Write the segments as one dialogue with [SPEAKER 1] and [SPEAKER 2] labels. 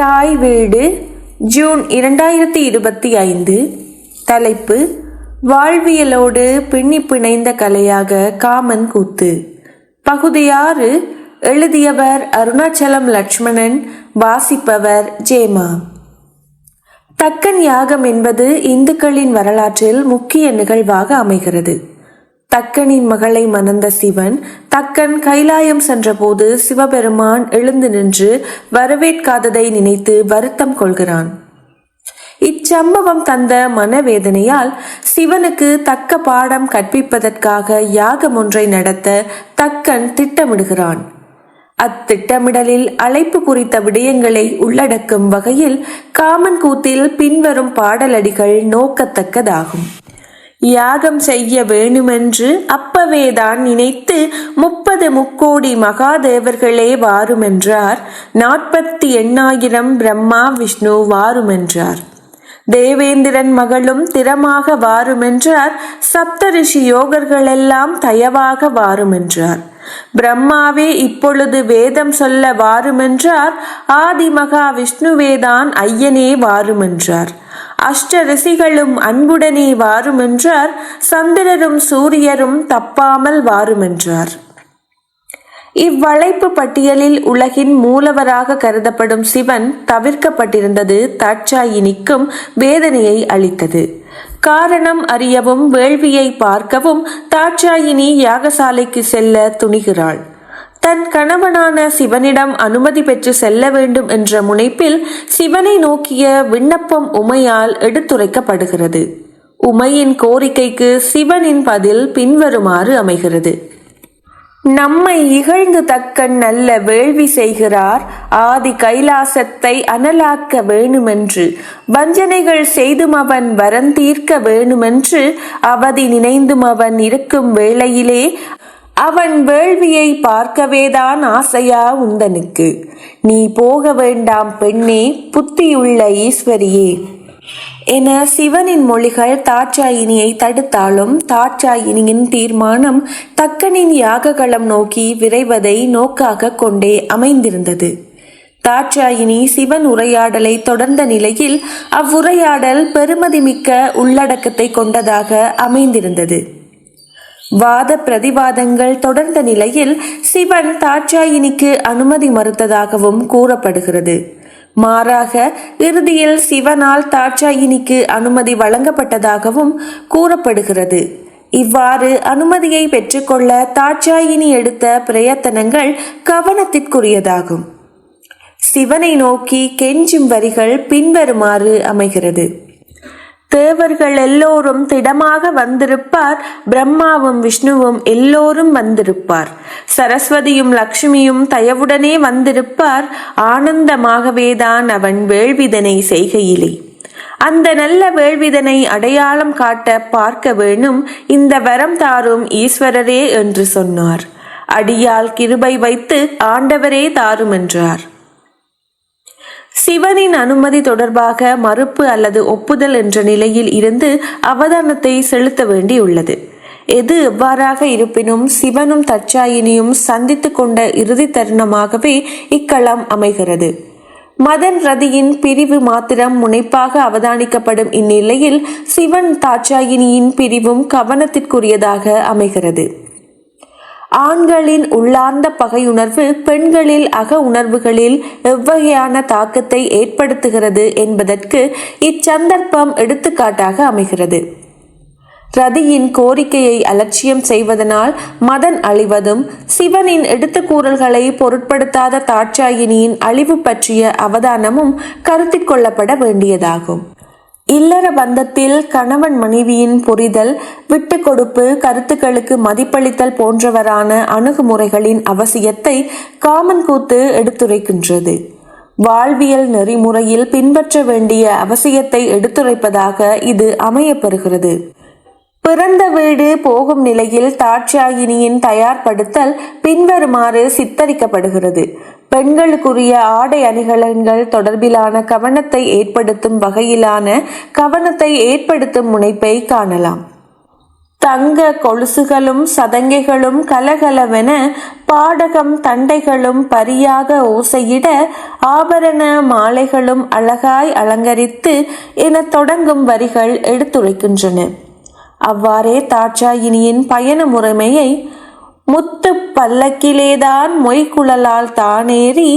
[SPEAKER 1] தாய் வீடு ஜூன் இரண்டாயிரத்தி இருபத்தி ஐந்து. தலைப்பு வாழ்வியலோடு பின்னி பிணைந்த கலையாக காமன் கூத்து. பகுதி ஆறு எழுதியவர் அருணாச்சலம் லட்சுமணன் வாசிப்பவர் ஜேமா. தக்கன் யாகம் என்பது இந்துக்களின் வரலாற்றில் முக்கிய நிகழ்வாக அமைகிறது. தக்கனின் மகளை மணந்த சிவன் தக்கன் கைலாயம் சென்றபோது சிவபெருமான் எழுந்து நின்று வரவேற்காததை நினைத்து வருத்தம் கொள்கிறான். இச்சம்பவம் தந்த மனவேதனையால் சிவனுக்கு தக்க பாடம் கற்பிப்பதற்காக யாகம் ஒன்றை நடத்த தக்கன் திட்டமிடுகிறான். அத்திட்டமிடலில் அழைப்பு குறித்த விடயங்களை உள்ளடக்கும் வகையில் காமன் கூத்தில் பின்வரும் பாடலடிகள் நோக்கத்தக்கதாகும். யாகம் செய்ய வேணுமென்று அப்பவேதான் நினைத்து முப்பது முக்கோடி மகாதேவர்களே வாருமென்றார். நாற்பத்தி எண்ணாயிரம் பிரம்மா விஷ்ணு வாருமென்றார். தேவேந்திரன் மகளும் திறமாக வாருமென்றார். சப்தரிஷி யோகர்களெல்லாம் தயவாக வாருமென்றார். பிரம்மாவே இப்பொழுது வேதம் சொல்ல வாருமென்றார். ஆதிமகா விஷ்ணுவேதான் ஐயனே வாருமென்றார். அஷ்ட ரிஷிகளும் அன்புடனே வாருமென்றார் சந்திரரும் சூரியரும் தப்பாமல் வாருமென்றார். இவ்வளைப்பு பட்டியலில் உலகின் மூலவராக கருதப்படும் சிவன் தவிர்க்கப்பட்டிருந்தது தாட்சாயினிக்கும் வேதனையை அளித்தது. காரணம் அறியவும் வேள்வியை பார்க்கவும் தாட்சாயினி யாகசாலைக்கு செல்ல துணிகிறாள். தன் கணவனான சிவனிடம் அனுமதி பெற்று செல்ல வேண்டும் என்ற முனைப்பில் சிவனை நோக்கிய விண்ணப்பம் உமையால் எடுத்துரைக்கப்படுகிறது. உமையின் கோரிக்கைக்கு சிவனின் பதில் பின்வருமாறு அமைகிறது. நம்மை இகழ்ந்து தக்கன் நல்ல வேள்வி செய்கிறார். ஆதி கைலாசத்தை அனலாக்க வேணுமென்று வஞ்சனைகள் செய்தும் அவன் வரந்தீர்க்க வேணுமென்று அவதி நினைந்தும் அவன் இருக்கும் வேளையிலே அவன் வேள்வியை பார்க்கவேதான் ஆசையா உந்தனுக்கு. நீ போக வேண்டாம் பெண்ணே புத்தியுள்ள ஈஸ்வரியே. என சிவனின் மொழிகள் தாட்சாயினியை தடுத்தாலும் தாட்சாயினியின் தீர்மானம் தக்கனின் யாககளம் நோக்கி விரைவதை நோக்காக கொண்டே அமைந்திருந்தது. தாட்சாயினி சிவன் உரையாடலை தொடர்ந்த நிலையில் அவ்வுரையாடல் பெருமதிமிக்க உள்ளடக்கத்தை கொண்டதாக அமைந்திருந்தது. வாத பிரதிவாதங்கள் தொடர்ந்த நிலையில் சிவன் தாட்சாயினிக்கு அனுமதி மறுத்ததாகவும் கூறப்படுகிறது. மாறாக இறுதியில் சிவனால் தாட்சாயினிக்கு அனுமதி வழங்கப்பட்டதாகவும் கூறப்படுகிறது. இவ்வாறு அனுமதியை பெற்றுக்கொள்ள தாட்சாயினி எடுத்த பிரயத்தனங்கள் கவனத்திற்குரியதாகும். சிவனை நோக்கி கெஞ்சும் வரிகள் பின்வருமாறு அமைகிறது. தேவர்கள் எல்லோரும் திடமாக வந்திருப்பார் பிரம்மாவும் விஷ்ணுவும் எல்லோரும் வந்திருப்பார். சரஸ்வதியும் லக்ஷ்மியும் தயவுடனே வந்திருப்பார் ஆனந்தமாகவேதான் அவன் வேள்விதனை செய்கையிலே. அந்த நல்ல வேள்விதனை அடையாளம் காட்ட பார்க்க வேணும் இந்த வரம் தாரும் ஈஸ்வரரே என்று சொன்னார். அடியால் கிருபை வைத்து ஆண்டவரே தாரும் என்றார் சிவனின் அனுமதி தொடர்பாக மறுப்பு அல்லது ஒப்புதல் என்ற நிலையில் இருந்து அவதானத்தை செலுத்த வேண்டியுள்ளது. எது எவ்வாறாக இருப்பினும் சிவனும் தச்சாயினியும் சந்தித்து கொண்ட இறுதி தருணமாகவே இக்களம் அமைகிறது. மதன் ரதியின் பிரிவு மாத்திரம் முனைப்பாக அவதானிக்கப்படும் இந்நிலையில் சிவன் தாட்சாயினியின் பிரிவும் கவனத்திற்குரியதாக அமைகிறது. ஆண்களின் உள்ளார்ந்த பகையுணர்வு பெண்களில் அக உணர்வுகளில் எவ்வகையான தாக்கத்தை ஏற்படுத்துகிறது என்பதற்கு இச்சந்தர்ப்பம் எடுத்துக்காட்டாக அமைகிறது. ரதியின் கோரிக்கையை அலட்சியம் செய்வதனால் மதன் அழிவதும் சிவனின் எடுத்துக்கூறல்களை பொருட்படுத்தாத தாட்சாயினியின் அழிவு பற்றிய அவதானமும் கருத்தில் கொள்ளப்பட வேண்டியதாகும். இல்லற பந்தத்தில் கணவன் மனைவியின் புரிதல் விட்டு கொடுப்பு கருத்துக்களுக்கு மதிப்பளித்தல் போன்றவரான அணுகுமுறைகளின் அவசியத்தை காமன் கூத்து எடுத்துரைக்கின்றது. வாழ்வியல் நெறிமுறையில் பின்பற்ற வேண்டிய அவசியத்தை எடுத்துரைப்பதாக இது அமையப்பெறுகிறது. பிறந்த வீடு போகும் நிலையில் தாட்சாயினியின் தயார்படுத்தல் பின்வருமாறு சித்தரிக்கப்படுகிறது. பெண்களுக்குரிய ஆடை அணிகலன்கள் தொடர்பிலான கவனத்தை ஏற்படுத்தும் வகையிலான கவனத்தை ஏற்படுத்தும் முனைப்பை காணலாம். தங்க கொலுசுகளும் சதங்கைகளும் கலகலவென பாடகம் தண்டைகளும் பரியாக ஓசையிட ஆபரண மாலைகளும் அழகாய் அலங்கரித்து என தொடங்கும் வரிகள் எடுத்துரைக்கின்றன. அவ்வாறே தாட்சாயினியின் பயண முறைமையை முத்து பல்லக்கிலேதான் மொய்குழலால் தானேறி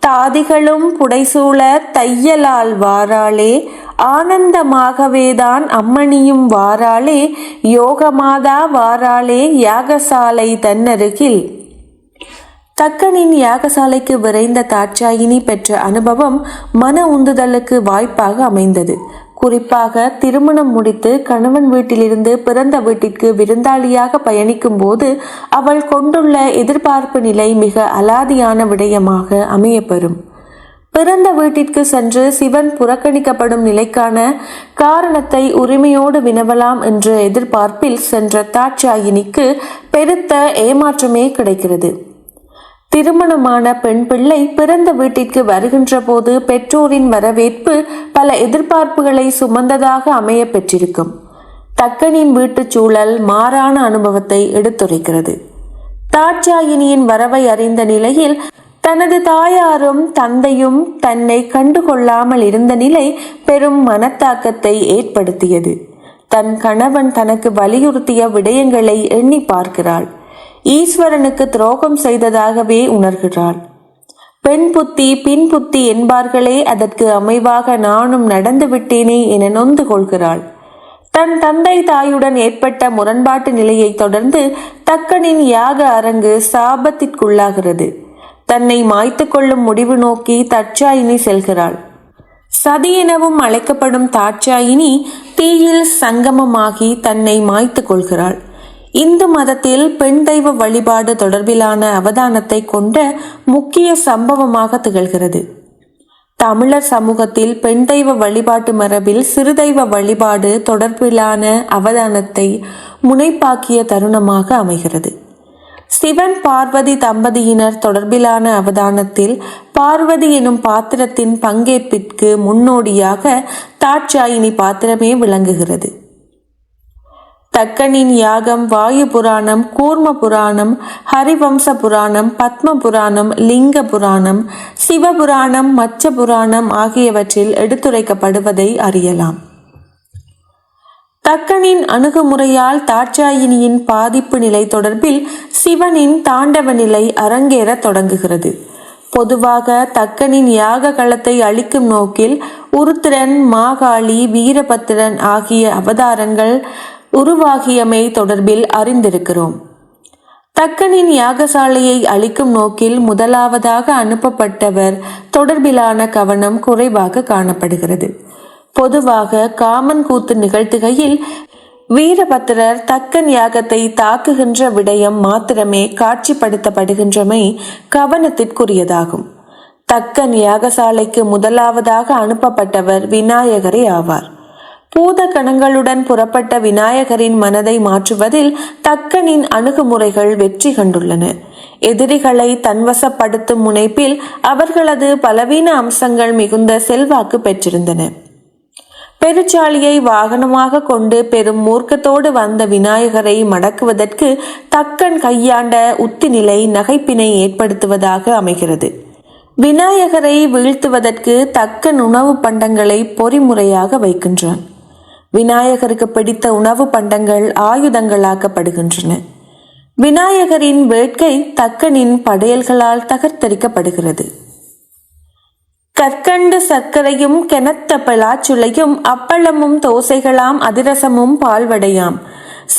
[SPEAKER 1] தாதிகளும் புடைசூழ தையலால் வாராளே ஆனந்தமாகவேதான் அம்மணியும் வாராளே யோகமாதா வாராளே யாகசாலை தன்னருகில். தக்கனின் யாகசாலைக்கு விரைந்த தாட்சாயினி பெற்ற அனுபவம் மன உந்துதலுக்கு வாய்ப்பாக அமைந்தது. குறிப்பாக திருமணம் முடித்து கணவன் வீட்டிலிருந்து பிறந்த வீட்டிற்கு விருந்தாளியாக பயணிக்கும் போது அவள் கொண்டுள்ள எதிர்பார்ப்பு நிலை மிக அலாதியான விடயமாக அமையப்பெறும். பிறந்த வீட்டிற்கு சென்று சிவன் புறக்கணிக்கப்படும் நிலைக்கான காரணத்தை உரிமையோடு வினவலாம் என்ற எதிர்பார்ப்பில் சென்ற தாட்சாயினிக்கு பெருத்த ஏமாற்றமே கிடைக்கிறது. திருமணமான பெண் பிள்ளை பிறந்த வீட்டிற்கு வருகின்ற போது பெற்றோரின் வரவேற்பு பல எதிர்பார்ப்புகளை சுமந்ததாக அமைய பெற்றிருக்கும். தக்கனின் வீட்டுச் சூழல் மாறான அனுபவத்தை எடுத்துரைக்கிறது. தாட்சாயினியின் வரவை அறிந்த நிலையில் தனது தாயாரும் தந்தையும் தன்னை கண்டுகொள்ளாமல் இருந்த நிலை பெரும் மனத்தாக்கத்தை ஏற்படுத்தியது. தன் கணவன் தனக்கு வலியுறுத்திய விடயங்களை எண்ணி பார்க்கிறாள். ஈஸ்வரனுக்கு துரோகம் செய்ததாகவே உணர்கிறாள். பெண் புத்தி பின் புத்தி என்பார்களே அதற்கு அமைவாக நானும் நடந்து விட்டேனே என நொந்து கொள்கிறாள். தன் தந்தை தாயுடன் ஏற்பட்ட முரண்பாட்டு நிலையை தொடர்ந்து தக்கனின் யாக அரங்கு சாபத்திற்குள்ளாகிறது. தன்னை மாய்த்து கொள்ளும் முடிவு நோக்கி தற்சாயினி செல்கிறாள். சதி எனவும் அழைக்கப்படும் தாட்சாயினி தீயில் சங்கமமாகி தன்னை மாய்த்து கொள்கிறாள். இந்து மதத்தில் பெண் தெய்வ வழிபாடு தொடர்பிலான அவதானத்தை கொண்ட முக்கிய சம்பவமாக திகழ்கிறது. தமிழர் சமூகத்தில் பெண் தெய்வ வழிபாட்டு மரபில் சிறுதெய்வ வழிபாடு தொடர்பிலான அவதானத்தை முனைப்பாக்கிய தருணமாக அமைகிறது. சிவன் பார்வதி தம்பதியினர் தொடர்பிலான அவதானத்தில் பார்வதி எனும் பாத்திரத்தின் பங்கேற்பிற்கு முன்னோடியாக தாட்சாயினி பாத்திரமே விளங்குகிறது. தக்கனின் யாகம் வாயு புராணம் கூர்ம புராணம் ஹரிவம்ச புராணம் பத்ம புராணம் லிங்க புராணம் சிவபுராணம் மச்ச புராணம் ஆகியவற்றில் எடுத்துரைக்கப்படுவதை அறியலாம். தக்கனின் அணுகுமுறையால் தாட்சாயினியின் பாதிப்பு நிலை தொடர்பில் சிவனின் தாண்டவ நிலை அரங்கேற தொடங்குகிறது. பொதுவாக தக்கனின் யாக களத்தை அழிக்கும் நோக்கில் உருத்திரன் மாகாளி வீரபத்திரன் ஆகிய அவதாரங்கள் உருவாகியமை தொடர்பில் அறிந்திருக்கிறோம். தக்கனின் யாகசாலையை அளிக்கும் நோக்கில் முதலாவதாக அனுப்பப்பட்டவர் தொடர்பிலான கவனம் குறைவாக காணப்படுகிறது. பொதுவாக காமன் கூத்து நிகழ்த்துகையில் வீரபத்திரர் தக்கன் யாகத்தை தாக்குகின்ற விடயம் மாத்திரமே காட்சிப்படுத்தப்படுகின்றமை கவனத்திற்குரியதாகும். தக்கன் யாகசாலைக்கு முதலாவதாக அனுப்பப்பட்டவர் விநாயகரே ஆவார். பூத கணங்களுடன் புறப்பட்ட விநாயகரின் மனதை மாற்றுவதில் தக்கனின் அணுகுமுறைகள் வெற்றி கண்டுள்ளன. எதிரிகளை தன்வசப்படுத்தும் முனைப்பில் அவர்களது பலவீன அம்சங்கள் மிகுந்த செல்வாக்கு பெற்றிருந்தன. பெருச்சாளியை வாகனமாக கொண்டு பெரும் மூர்க்கத்தோடு வந்த விநாயகரை மடக்குவதற்கு தக்கன் கையாண்ட உத்தி நிலை நகைப்பினை ஏற்படுத்துவதாக அமைகிறது. விநாயகரை வீழ்த்துவதற்கு தக்கன் உணவு பண்டங்களை பொறிமுறையாக வைக்கின்றான். விநாயகருக்கு பிடித்த உணவு பண்டங்கள் ஆயுதங்களாக்கப்படுகின்றன. விநாயகரின் வேட்கை தக்கனின் படையல்களால் தகர்த்தரிக்கப்படுகிறது. கற்கண்டு சர்க்கரையும் கெனத்த பலாச்சுளையும் அப்பளமும் தோசைகளாம் அதிரசமும் பால்வடையாம்.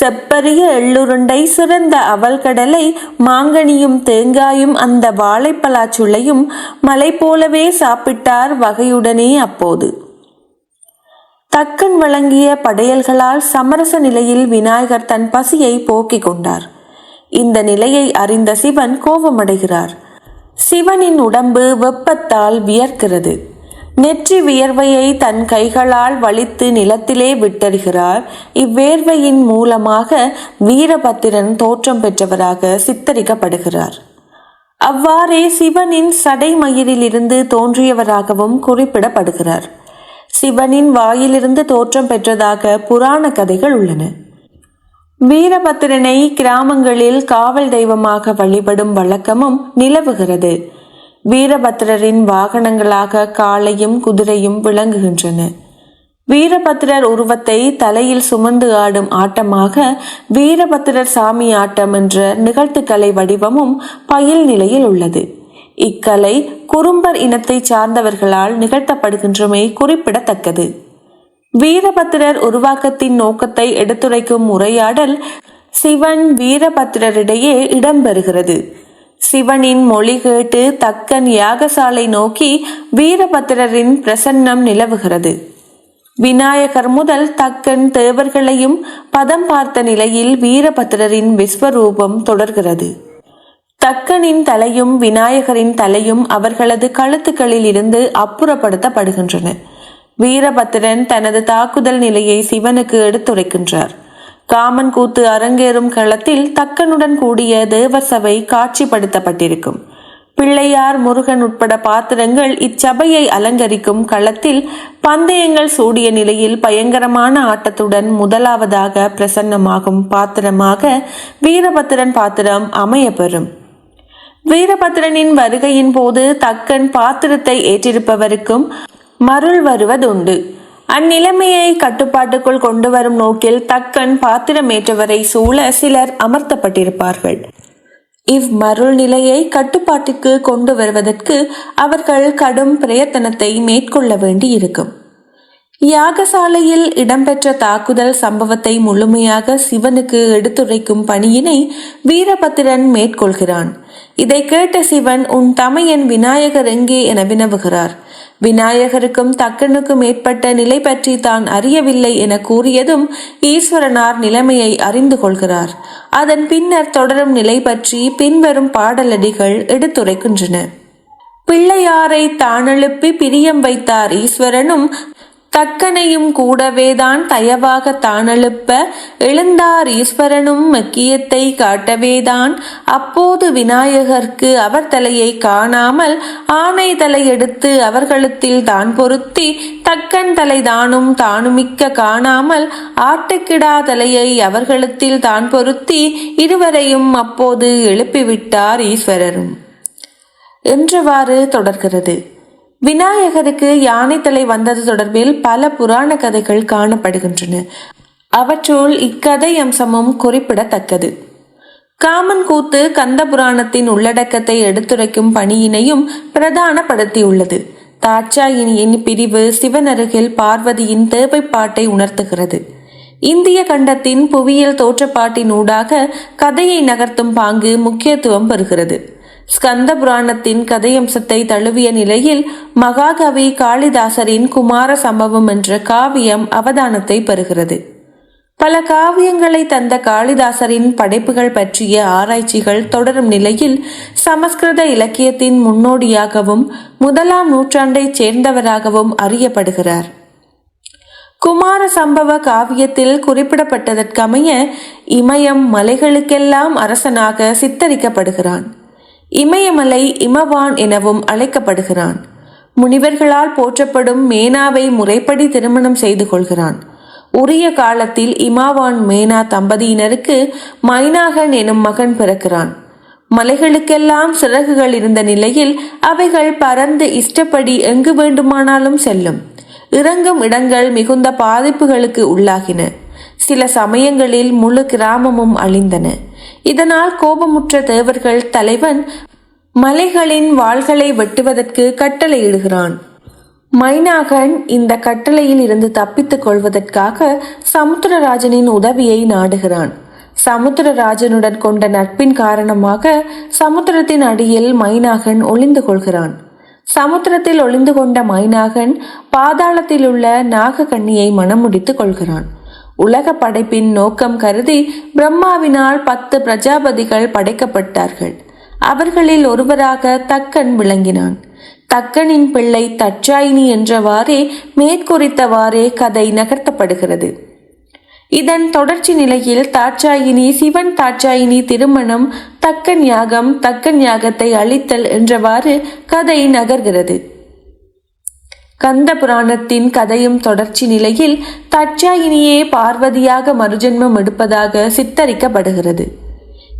[SPEAKER 1] செப்பரிய எள்ளுருண்டை சிறந்த அவல்கடலை மாங்கனியும் தேங்காயும் அந்த வாழைப்பலாச்சுளையும் மலை போலவே சாப்பிட்டார் வகையுடனே அப்போது. தக்கன் வழங்கிய படையல்களால் சமரச நிலையில் விநாயகர் தன் பசியை போக்கிக் கொண்டார். இந்த நிலையை அறிந்த சிவன் கோபமடைகிறார். சிவனின் உடம்பு வெப்பத்தால் வியர்க்கிறது. நெற்றி வியர்வையை தன் கைகளால் வலித்து நிலத்திலே விட்டறிகிறார் இவ்வேர்வையின் மூலமாக வீரபத்திரன் தோற்றம் பெற்றவராக சித்தரிக்கப்படுகிறார். அவ்வாறே சிவனின் சடைமயிரிலிருந்து தோன்றியவராகவும் குறிப்பிடப்படுகிறார். சிவனின் வாயிலிருந்து தோற்றம் பெற்றதாக புராண கதைகள் உள்ளன. வீரபத்திரனை கிராமங்களில் காவல் தெய்வமாக வழிபடும் வழக்கமும் நிலவுகிறது. வீரபத்திரரின் வாகனங்களாக காளையும் குதிரையும் விளங்குகின்றன. வீரபத்திரர் உருவத்தை தலையில் சுமந்து ஆடும் ஆட்டமாக வீரபத்திரர் சாமி ஆட்டம் என்ற நிகழ்த்துக்கலை வடிவமும் பயில் நிலையில் உள்ளது. இக்கலை குறும்பர் இனத்தை சார்ந்தவர்களால் நிகழ்த்தப்படுகின்றமை குறிப்பிடத்தக்கது. வீரபத்திரர் உருவாக்கத்தின் நோக்கத்தை எடுத்துரைக்கும் உரையாடல் சிவன் வீரபத்திரரிடையே இடம்பெறுகிறது. சிவனின் மொழி கேட்டு தக்கன் யாகசாலை நோக்கி வீரபத்திரரின் பிரசன்னம் நிலவுகிறது. விநாயகர் முதல் தக்கன் தேவர்களையும் பதம் பார்த்த நிலையில் வீரபத்திரரின் விஸ்வரூபம் தொடர்கிறது. தக்கனின் தலையும் விநாயகரின் தலையும் அவர்களது கழுத்துக்களில் இருந்து அப்புறப்படுத்தப்படுகின்றன. வீரபத்திரன் தனது தாக்குதல் நிலையை சிவனுக்கு எடுத்துரைக்கின்றார். காமன் கூத்து அரங்கேறும் களத்தில் தக்கனுடன் கூடிய தேவர் சபை காட்சிப்படுத்தப்பட்டிருக்கும். பிள்ளையார் முருகன் உட்பட பாத்திரங்கள் இச்சபையை அலங்கரிக்கும் களத்தில் பந்தயங்கள் சூடிய நிலையில் பயங்கரமான ஆட்டத்துடன் முதலாவதாக பிரசன்னமாகும் பாத்திரமாக வீரபத்திரன் பாத்திரம் அமையப்பெறும். வீரபத்திரனின் வருகையின் போது தக்கன் பாத்திரத்தை ஏற்றிருப்பவருக்கும் மருள் வருவதுண்டு. அந்நிலைமையை கட்டுப்பாட்டுக்குள் கொண்டு வரும் நோக்கில் தக்கன் பாத்திரமேற்றவரை சூழ சிலர் அமர்த்தப்பட்டிருப்பார்கள். இவ்வருள் நிலையை கட்டுப்பாட்டுக்கு கொண்டு வருவதற்கு அவர்கள் கடும் பிரயத்தனத்தை மேற்கொள்ள வேண்டி இருக்கும் யாகசாலையில் இடம்பெற்ற தாக்குதல் சம்பவத்தை முழுமையாக சிவனுக்கு எடுத்துரைக்கும் பணியினை வீரபத்திரன் மேற்கொள்கிறான். இதை கேட்ட சிவன் உன் தமையன் விநாயகர் எங்கே? என வினவுகிறார். விநாயகருக்கும் தக்கனுக்கும் ஏற்பட்ட நிலை பற்றி தான் அறியவில்லை என கூறியதும் ஈஸ்வரனார் நிலைமையை அறிந்து கொள்கிறார். அதன் பின்னர் தொடரும் நிலை பற்றி பின்வரும் பாடலடிகள் எடுத்துரைக்கின்றன. பிள்ளையாரை தானெழுப்பி பிரியம் வைத்தார் ஈஸ்வரனும் தக்கனையும் கூடவேதான் தயவாக தானெழுப்ப எழுந்தார் ஈஸ்வரனும் மக்கியத்தை காட்டவேதான் அப்போது விநாயகர்க்கு அவர் தலையை காணாமல் ஆனை தலை எடுத்து அவர்களுத்தில் தான் பொருத்தி தக்கன் தலை தானும் தானுமிக்க காணாமல் ஆட்டுக்கிடா தலையை அவர்களுத்தில் தான் பொருத்தி இருவரையும் அப்போது எழுப்பிவிட்டார் ஈஸ்வரரும். என்றவாறு தொடர்கிறது. விநாயகருக்கு யானை தலை வந்தது தொடர்பில் பல புராண கதைகள் காணப்படுகின்றன. அவற்றுள் இக்கதை அம்சமும் குறிப்பிடத்தக்கது. காமன் கூத்து கந்த புராணத்தின் உள்ளடக்கத்தை எடுத்துரைக்கும் பணியினையும் பிரதானப்படுத்தியுள்ளது. தாட்சாயினியின் பிரிவு சிவனருகில் பார்வதியின் தேவைப்பாட்டை உணர்த்துகிறது. இந்திய கண்டத்தின் புவியியல் தோற்றப்பாட்டின் ஊடாக கதையை நகர்த்தும் பாங்கு முக்கியத்துவம் பெறுகிறது. ஸ்கந்த புராணத்தின் கதையம்சத்தை தழுவிய நிலையில் மகாகவி காளிதாசரின் குமார சம்பவம் என்ற காவியம் அவதானத்தை பெறுகிறது. பல காவியங்களை தந்த காளிதாசரின் படைப்புகள் பற்றிய ஆராய்ச்சிகள் தொடரும் நிலையில் சமஸ்கிருத இலக்கியத்தின் முன்னோடியாகவும் முதலாம் நூற்றாண்டைச் சேர்ந்தவராகவும் அறியப்படுகிறார். குமார சம்பவ காவியத்தில் குறிப்பிடப்பட்டதற்கமைய இமயம் மலைகளுக்கெல்லாம் அரசனாக சித்தரிக்கப்படுகிறான். இமயமலை இமவான் எனவும் அழைக்கப்படுகிறான். முனிவர்களால் போற்றப்படும் மேனாவை முறைப்படி திருமணம் செய்து கொள்கிறான். உரிய காலத்தில் இமாவான் மேனா தம்பதியினருக்கு மைனாகன் எனும் மகன் பிறக்கிறான். மலைகளுக்கெல்லாம் சிறகுகள் இருந்த நிலையில் அவைகள் பறந்து இஷ்டப்படி எங்கு வேண்டுமானாலும் செல்லும். இறங்கும் இடங்கள் மிகுந்த பாதிப்புகளுக்கு உள்ளாகின. சில சமயங்களில் முழு கிராமமும் அழிந்தன. இதனால் கோபமுற்ற தேவர்கள் தலைவன் மலைகளின் வாள்களை வெட்டுவதற்கு கட்டளையிடுகிறான். மைனாகன் இந்த கட்டளையில் இருந்து தப்பித்துக் கொள்வதற்காக சமுத்திரராஜனின் உதவியை நாடுகிறான். சமுத்திரராஜனுடன் கொண்ட நட்பின் காரணமாக சமுத்திரத்தின் அடியில் மைனாகன் ஒளிந்து கொள்கிறான். சமுத்திரத்தில் ஒளிந்து கொண்ட மைனாகன் பாதாளத்தில் உள்ள நாகக்கண்ணியை மணமுடித்துக் கொள்கிறான். உலக படைப்பின் நோக்கம் கருதி பிரம்மாவினால் பத்து பிரஜாபதிகள் படைக்கப்பட்டார்கள். அவர்களில் ஒருவராக தக்கன் விளங்கினான். தக்கனின் பிள்ளை தச்சாயினி என்றவாறே மேற்குறித்தவாறே கதை நகர்த்தப்படுகிறது. இதன் தொடர்ச்சி நிலையில் தாட்சாயினி சிவன் தாட்சாயினி திருமணம் தக்கன் யாகம் தக்கன் யாகத்தை அழித்தல் என்றவாறு கதை நகர்கிறது. கந்த புராணத்தின் கதையும் தொடர்ச்சி நிலையில் தட்சாயினியே பார்வதியாக மறுஜென்மம் எடுப்பதாக சித்தரிக்கப்படுகிறது.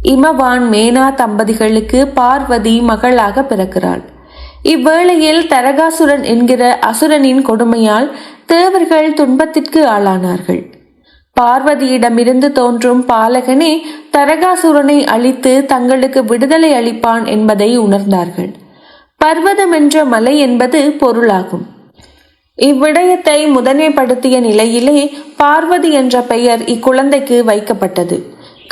[SPEAKER 1] இமவான் மேனா தம்பதிகளுக்கு பார்வதி மகளாக பிறக்கிறாள். இவ்வேளையில் தரகாசுரன் என்கிற அசுரனின் கொடுமையால் தேவர்கள் துன்பத்திற்கு ஆளானார்கள். பார்வதியிடமிருந்து தோன்றும் பாலகனே தரகாசுரனை அழித்து தங்களுக்கு விடுதலை அளிப்பான் என்பதை உணர்ந்தார்கள். பர்வதம் என்ற மலை என்பது பொருளாகும். இவ்விடயத்தை முதன்மைப்படுத்திய நிலையிலே பார்வதி என்ற பெயர் இக்குழந்தைக்கு வைக்கப்பட்டது.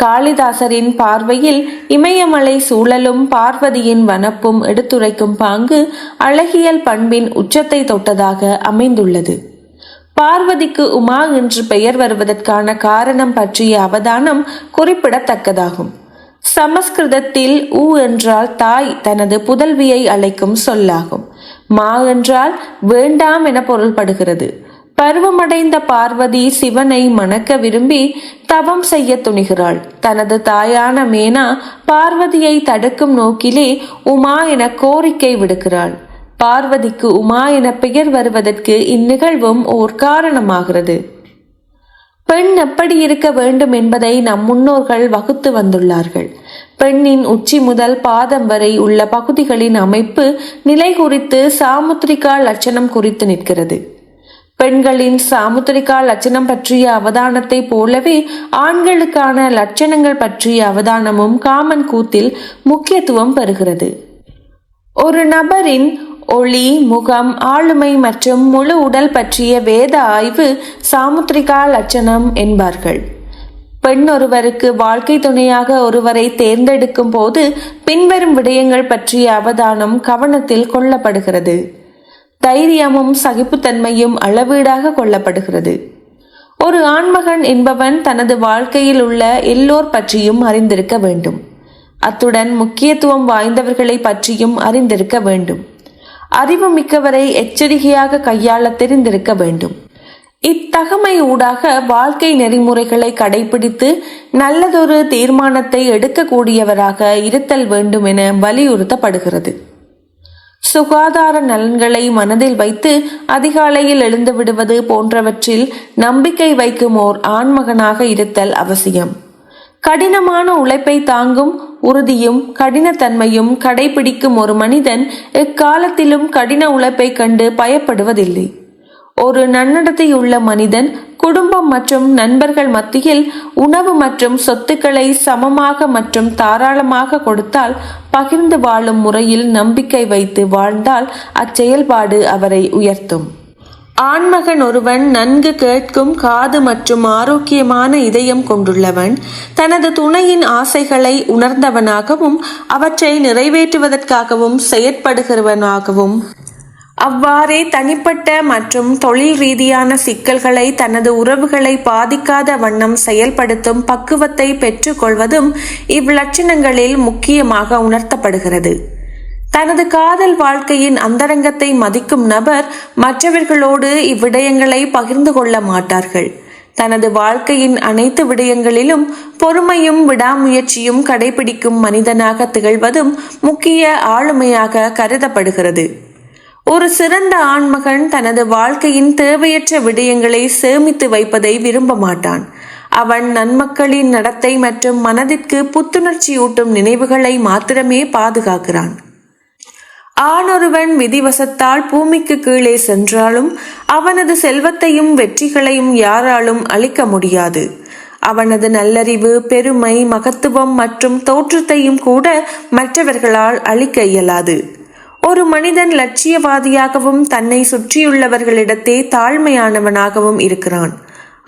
[SPEAKER 1] காளிதாசரின் பார்வையில் இமயமலை சூழலும் பார்வதியின் வனப்பும் எடுத்துரைக்கும் பாங்கு அழகியல் பண்பின் உச்சத்தை தொட்டதாக அமைந்துள்ளது. பார்வதிக்கு உமா என்று பெயர் வருவதற்கான காரணம் பற்றிய அவதானம் குறிப்பிடத்தக்கதாகும். சமஸ்கிருதத்தில் உ என்றால் தாய் தனது புதல்வியை அழைக்கும் சொல்லாகும். மா என்றால் வேண்டாம் என பொருள்படுகிறது. பருவமடைந்த பார்வதி சிவனை மணக்க விரும்பி தவம் செய்ய துணிகிறாள். தனது தாயான மேனா பார்வதியை தடுக்கும் நோக்கிலே உமா என கோரிக்கை விடுக்கிறாள். பார்வதிக்கு உமா என பெயர் வருவதற்கு இந்நிகழ்வும் ஓர் காரணமாகிறது. பெண் எப்படி இருக்க வேண்டும் என்பதை நம் முன்னோர்கள் வகுத்து வந்துள்ளார்கள். பெண்ணின் உச்சி முதல் பாதம் வரை உள்ள பகுதிகளின் அமைப்பு நிலை குறித்து சாமுத்திரிகா லட்சணம் குறித்து நிற்கிறது. பெண்களின் சாமுத்திரிகா லட்சணம் பற்றிய அவதானத்தை போலவே ஆண்களுக்கான லட்சணங்கள் பற்றிய அவதானமும் காமன் கூத்தில் முக்கியத்துவம் பெறுகிறது. ஒரு நபரின் ஒளி முகம் ஆளுமை மற்றும் முழு உடல் பற்றிய வேத ஆய்வு சாமுத்திரிகா லட்சணம் என்பார்கள். பெண் ஒருவருக்கு வாழ்க்கை துணையாக ஒருவரை தேர்ந்தெடுக்கும் போது பின்வரும் விடயங்கள் பற்றிய அவதானம் கவனத்தில் கொள்ளப்படுகிறது. தைரியமும் சகிப்புத்தன்மையும் அளவீடாக கொள்ளப்படுகிறது. ஒரு ஆண்மகன் என்பவன் தனது வாழ்க்கையில் உள்ள எல்லோர் பற்றியும் அறிந்திருக்க வேண்டும். அத்துடன் முக்கியத்துவம் வாய்ந்தவர்களை பற்றியும் அறிந்திருக்க வேண்டும். அறிவு மிக்கவரை எச்சரிக்கையாக கையாள தெரிந்திருக்க வேண்டும். இத்தகமை ஊடாக வாழ்க்கை நெறிமுறைகளை கடைபிடித்து நல்லதொரு தீர்மானத்தை எடுக்கக்கூடியவராக இருத்தல் வேண்டும் என வலியுறுத்தப்படுகிறது. சுகாதார நலன்களை மனதில் வைத்து அதிகாலையில் எழுந்து விடுவது போன்றவற்றில் நம்பிக்கை வைக்கும் ஓர் ஆண்மகனாக இருத்தல் அவசியம். கடினமான உழைப்பை தாங்கும் உறுதியும் கடினத்தன்மையும் கடைபிடிக்கும் ஒரு மனிதன் எக்காலத்திலும் கடின உழைப்பை கண்டு பயப்படுவதில்லை. ஒரு நன்னடத்தை உள்ள மனிதன் குடும்பம் மற்றும் நண்பர்கள் மத்தியில் உணவு மற்றும் சொத்துக்களை சமமாக மற்றும் தாராளமாக கொடுத்தால் பகிர்ந்து வாழும் முறையில் நம்பிக்கை வைத்து வாழ்ந்தால் அச்செயல்பாடு அவரை உயர்த்தும். ஆண்மகன் ஒருவன் நன்கு கேட்கும் காது மற்றும் ஆரோக்கியமான இதயம் கொண்டுள்ளவன் தனது துணையின் ஆசைகளை உணர்ந்தவனாகவும் அவற்றை நிறைவேற்றுவதற்காகவும் செயற்படுகிறவனாகவும் அவ்வாறே தனிப்பட்ட மற்றும் தொழில் ரீதியான சிக்கல்களை தனது உறவுகளை பாதிக்காத வண்ணம் செயல்படுத்தும் பக்குவத்தை பெற்றுக்கொள்வதும் இவ்விலட்சணங்களில் முக்கியமாக உணர்த்தப்படுகிறது. தனது காதல் வாழ்க்கையின் அந்தரங்கத்தை மதிக்கும் நபர் மற்றவர்களோடு இவ்விடயங்களை பகிர்ந்து கொள்ள மாட்டார்கள். தனது வாழ்க்கையின் அனைத்து விடயங்களிலும் பொறுமையும் விடாமுயற்சியும் கடைபிடிக்கும் மனிதனாக திகழ்வதும் முக்கிய ஆளுமையாக கருதப்படுகிறது. ஒரு சிறந்த ஆண்மகன் தனது வாழ்க்கையின் தேவையற்ற விடயங்களை சேமித்து வைப்பதை விரும்ப மாட்டான். அவன் நன்மக்களின் நடத்தை மற்றும் மனதிற்கு புத்துணர்ச்சியூட்டும் நினைவுகளை மாத்திரமே பாதுகாக்கிறான். ஆணொருவன் விதிவசத்தால் பூமிக்கு கீழே சென்றாலும் அவனது செல்வத்தையும் வெற்றிகளையும் யாராலும் அளிக்க முடியாது. அவனது நல்லறிவு பெருமை மகத்துவம் மற்றும் தோற்றத்தையும் கூட மற்றவர்களால் அளிக்க இயலாது. ஒரு மனிதன் லட்சியவாதியாகவும் தன்னை சுற்றியுள்ளவர்களிடத்தே தாழ்மையானவனாகவும் இருக்கிறான்.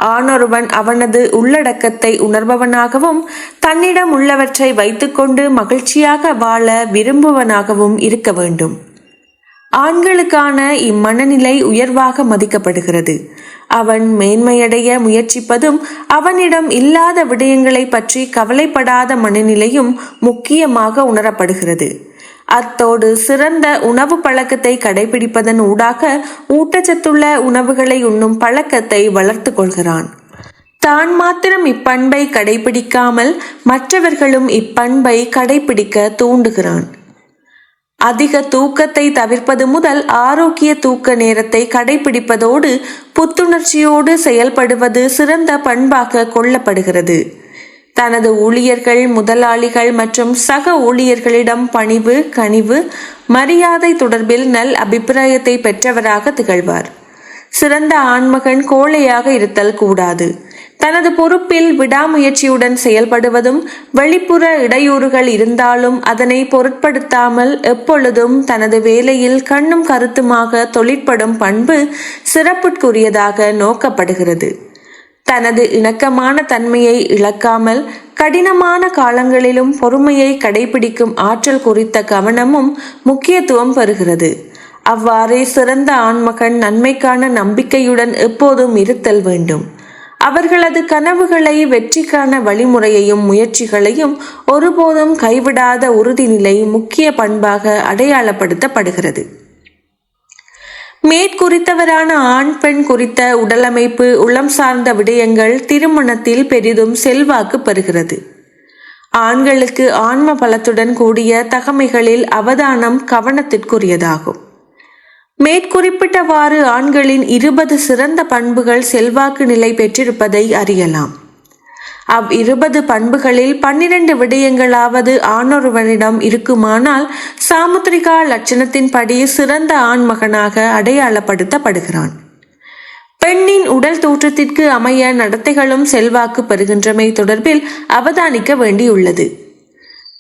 [SPEAKER 1] ஆணொருவன் அவனது உள்ளடக்கத்தை உணர்பவனாகவும் தன்னிடம் உள்ளவற்றை வைத்துக்கொண்டு மகிழ்ச்சியாக வாழ விரும்புவனாகவும் இருக்க வேண்டும். ஆண்களுக்கான இம்மனநிலை உயர்வாக மதிக்கப்படுகிறது. அவன் மேன்மையடைய முயற்சிப்பதும் அவனிடம் இல்லாத விடயங்களை பற்றி கவலைப்படாத மனநிலையும் முக்கியமாக உணரப்படுகிறது. அத்தோடு சிறந்த உணவு பழக்கத்தை கடைபிடிப்பதன் ஊடாக ஊட்டச்சத்துள்ள உணவுகளை உண்ணும் பழக்கத்தை வளர்த்து கொள்கிறான். தான் மாத்திரம் இப்பண்பை கடைபிடிக்காமல் மற்றவர்களும் இப்பண்பை கடைபிடிக்க தூண்டுகிறான். அதிக தூக்கத்தை தவிர்ப்பது முதல் ஆரோக்கிய தூக்க நேரத்தை கடைபிடிப்பதோடு புத்துணர்ச்சியோடு செயல்படுவது சிறந்த பண்பாக கொள்ளப்படுகிறது. தனது ஊழியர்கள் முதலாளிகள் மற்றும் சக ஊழியர்களிடம் பணிவு கனிவு மரியாதை தொடர்பில் நல் அபிப்பிராயத்தை பெற்றவராக திகழ்வார். சிறந்த ஆண்மகன் கோழையாக இருத்தல் கூடாது. தனது பொறுப்பில் விடாமுயற்சியுடன் செயல்படுவதும் வெளிப்புற இடையூறுகள் இருந்தாலும் அதனை பொருட்படுத்தாமல் எப்பொழுதும் தனது வேலையில் கண்ணும் கருத்துமாக தொழிற்படும் பண்பு சிறப்புக்குரியதாக நோக்கப்படுகிறது. தனது இணக்கமான தன்மையை இழக்காமல் கடினமான காலங்களிலும் பொறுமையை கடைபிடிக்கும் ஆற்றல் குறித்த கவனமும் முக்கியத்துவம் பெறுகிறது. அவ்வாறே சிறந்த ஆண்மகன் நன்மைக்கான நம்பிக்கையுடன் எப்போதும் இருத்தல் வேண்டும். அவர்களது கனவுகளை வெற்றிக்கான வழிமுறையையும் முயற்சிகளையும் ஒருபோதும் கைவிடாத உறுதிநிலை முக்கிய பண்பாக அடையாளப்படுத்தப்படுகிறது. மேற்குறித்தவரான ஆண் பெண் குறித்த உடலமைப்பு உளம் சார்ந்த விடயங்கள் திருமணத்தில் பெரிதும் செல்வாக்கு பெறுகிறது. ஆண்களுக்கு ஆன்ம பலத்துடன் கூடிய தகமைகளில் அவதானம் கவனத்திற்குரியதாகும். மேற்குறிப்பிட்டவாறு ஆண்களின் இருபது சிறந்த பண்புகள் செல்வாக்கு நிலை பெற்றிருப்பதை அறியலாம். அவ் இருபது பண்புகளில் பன்னிரண்டு விடயங்களாவது ஆணொருவனிடம் இருக்குமானால் சாமுத்திரிகா லட்சணத்தின்படி சிறந்த ஆண்மகனாக அடையாளப்படுத்தப்படுகிறான். பெண்ணின் உடல் தோற்றத்திற்கு அமைய நடத்தைகளும் செல்வாக்கு பெறுகின்றமை தொடர்பில் அவதானிக்க வேண்டியுள்ளது.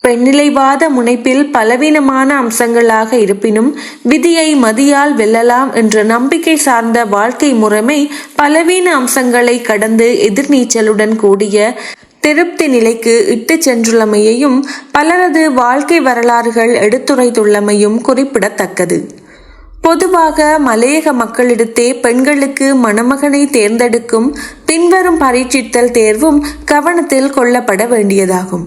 [SPEAKER 1] பெண்ணிலைவாத முனைப்பில் பலவீனமான அம்சங்களாக இருப்பினும் விதியை மதியால் வெல்லலாம் என்ற நம்பிக்கை சார்ந்த வாழ்க்கை முறைமை பலவீன அம்சங்களை கடந்து எதிர்நீச்சலுடன் கூடிய திருப்தி நிலைக்கு இட்டு சென்றுள்ளமையையும் பலரது வாழ்க்கை வரலாறுகள் எடுத்துரைத்துள்ளமையும் குறிப்பிடத்தக்கது. பொதுவாக மலையக மக்களிடத்தே பெண்களுக்கு மணமகனை தேர்ந்தெடுக்கும் பின்வரும் பரீட்சித்தல் தேர்வும் கவனத்தில் கொள்ளப்பட வேண்டியதாகும்.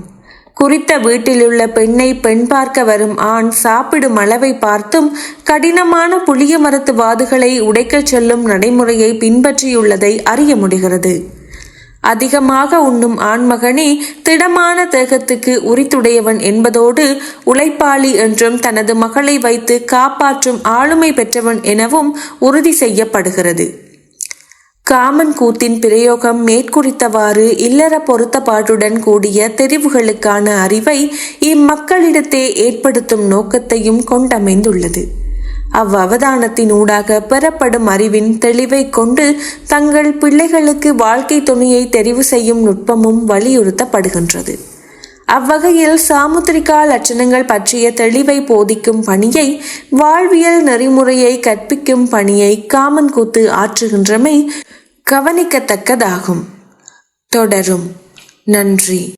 [SPEAKER 1] குறித்த வீட்டிலுள்ள பெண்ணை பெண் பார்க்க வரும் ஆண் சாப்பிடும் அளவை பார்த்தும் கடினமான புளிய மரத்து வாதுகளை உடைக்கச் செல்லும் நடைமுறையை பின்பற்றியுள்ளதை அறிய முடிகிறது. அதிகமாக உண்ணும் ஆண்மகனே திடமான தேகத்துக்கு உரித்துடையவன் என்பதோடு உழைப்பாளி என்றும் தனது மகளை வைத்து காப்பாற்றும் ஆளுமை பெற்றவன் எனவும் உறுதி செய்யப்படுகிறது. காமன் கூத்தின் பிரயோகம் மேற்குறித்தவாறு இல்லற பொருத்தப்பாட்டுடன் கூடிய தெரிவுகளுக்கான அறிவை இம்மக்களிடத்தே ஏற்படுத்தும் நோக்கத்தையும் கொண்டமைந்துள்ளது. அவ்வவதானத்தின் ஊடாக பெறப்படும் அறிவின் தெளிவை கொண்டு தங்கள் பிள்ளைகளுக்கு வாழ்க்கை துணையை தெரிவு செய்யும் நுட்பமும் வலியுறுத்தப்படுகின்றது. அவ்வகையில் சாமுத்திரிகா லட்சணங்கள் பற்றிய தெளிவை போதிக்கும் பணியை வாழ்வியல் நெறிமுறையை கற்பிக்கும் பணியை காமன் கூத்து ஆற்றுகின்றமை கவனிக்கத்தக்கதாகும். தொடரும். நன்றி.